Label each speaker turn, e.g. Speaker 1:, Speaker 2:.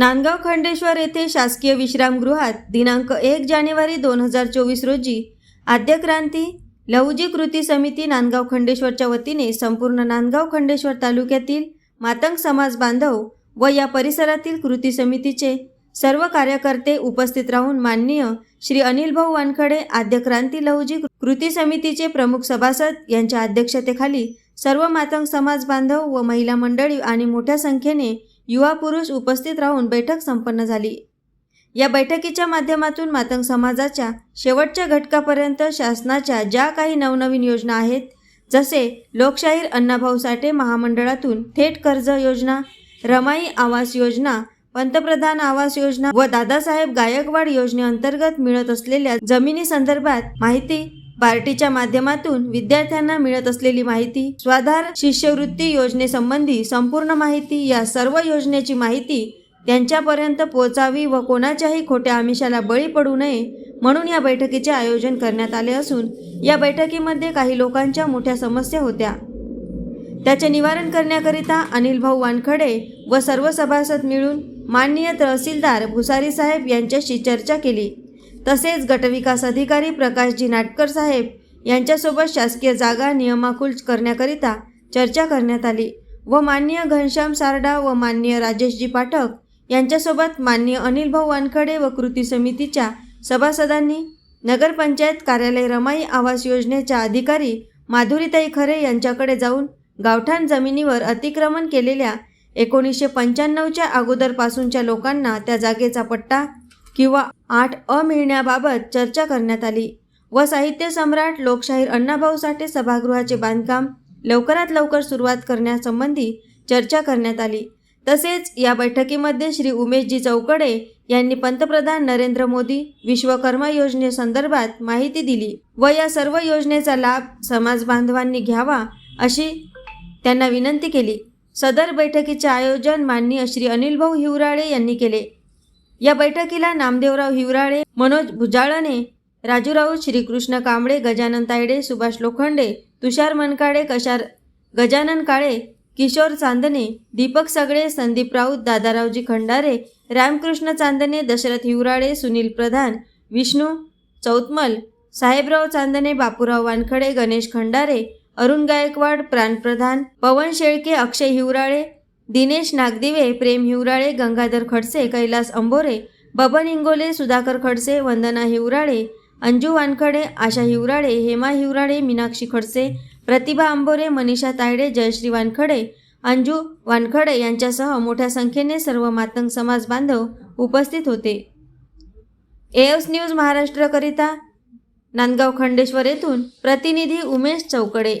Speaker 1: नांदगाव खंडेश्वर येथे शासकीय विश्रामगृहात दिनांक एक जानेवारी दोन हजार चोवीस रोजी आद्यक्रांती लहुजी कृती समिती नांदगाव खंडेश्वरच्या वतीने संपूर्ण नांदगाव खंडेश्वर तालुक्यातील मातंग समाज बांधव व या परिसरातील कृती समितीचे सर्व कार्यकर्ते उपस्थित राहून माननीय श्री अनिल भाऊ वानखडे आद्यक्रांती लहुजी कृती समितीचे प्रमुख सभासद यांच्या अध्यक्षतेखाली सर्व मातंग समाज बांधव व महिला मंडळी आणि मोठ्या संख्येने युवा पुरुष उपस्थित राहून बैठक संपन्न झाली. या बैठकीच्या माध्यमातून मातंग समाजाच्या शेवटच्या घटकापर्यंत शासनाच्या ज्या काही नवनवीन योजना आहेत जसे लोकशाहीर अण्णाभाऊ साठे महामंडळातून थेट कर्ज योजना रमाई आवास योजना पंतप्रधान आवास योजना व दादासाहेब गायकवाड योजनेअंतर्गत मिळत असलेल्या जमिनी संदर्भात माहिती पार्टीच्या माध्यमातून विद्यार्थ्यांना मिळत असलेली माहिती स्वाधार शिष्यवृत्ती योजनेसंबंधी संपूर्ण माहिती या सर्व योजनेची माहिती त्यांच्यापर्यंत पोचावी व कोणाच्याही खोट्या आमिषाला बळी पडू नये म्हणून या बैठकीचे आयोजन करण्यात आले असून या बैठकीमध्ये काही लोकांच्या मोठ्या समस्या होत्या. त्याचे निवारण करण्याकरिता अनिल भाऊ वानखडे व सर्व सभासद मिळून माननीय तहसीलदार भुसारी साहेब यांच्याशी चर्चा केली. तसेच गटविकास अधिकारी प्रकाशजी नाटकर साहेब यांच्यासोबत शासकीय जागा नियमाकुल करण्याकरिता चर्चा करण्यात आली व माननीय घनश्याम सारडा व माननीय राजेशजी पाठक यांच्यासोबत माननीय अनिल भाऊ वानखडे व कृती समितीच्या सभासदांनी नगरपंचायत कार्यालय रमाई आवास योजनेच्या अधिकारी माधुरीताई खरे यांच्याकडे जाऊन गावठाण जमिनीवर अतिक्रमण केलेल्या एकोणीसशे पंच्याण्णवच्या अगोदरपासूनच्या लोकांना त्या जागेचा पट्टा किंवा आठ अ मिळण्याबाबत चर्चा करण्यात आली. व साहित्य सम्राट लोकशाहीर अण्णाभाऊ साठे सभागृहाचे बांधकाम लवकरात लवकर सुरुवात करण्यासंबंधी चर्चा करण्यात आली. तसेच या बैठकीमध्ये श्री उमेशजी चौकडे यांनी पंतप्रधान नरेंद्र मोदी विश्वकर्मा योजनेसंदर्भात माहिती दिली व या सर्व योजनेचा लाभ समाज बांधवांनी घ्यावा अशी त्यांना विनंती केली. सदर बैठकीचे आयोजन माननीय श्री अनिलभाऊ हिवराळे यांनी केले. या बैठकीला नामदेवराव हिवराळे मनोज भुजाळने राजूराव श्रीकृष्ण कांबळे गजानन तायडे सुभाष लोखंडे तुषार मनकाडे कशार गजानन काळे किशोर चांदणे दीपक सगळे संदीप राऊत दादारावजी खंडारे रामकृष्ण चांदणे दशरथ हिवराळे सुनील प्रधान विष्णू चौतमल साहेबराव चांदणे बापूराव वानखडे गणेश खंडारे अरुण गायकवाड प्राणप्रधान पवन शेळके अक्षय हिवराळे दिनेश नागदिवे प्रेम हिवराळे गंगाधर खडसे कैलास अंबोरे बबन इंगोले सुधाकर खडसे वंदना हिवराळे अंजू वानखडे आशा हिवराळे हेमा हिवराळे मीनाक्षी खडसे प्रतिभा अंबोरे मनीषा तायडे जयश्री वानखडे अंजू वानखडे यांच्यासह मोठ्या संख्येने सर्व मातंग समाज बांधव उपस्थित होते. एएस न्यूज महाराष्ट्रकरिता नांदगाव खंडेश्वर येथून प्रतिनिधी उमेश चौकडे.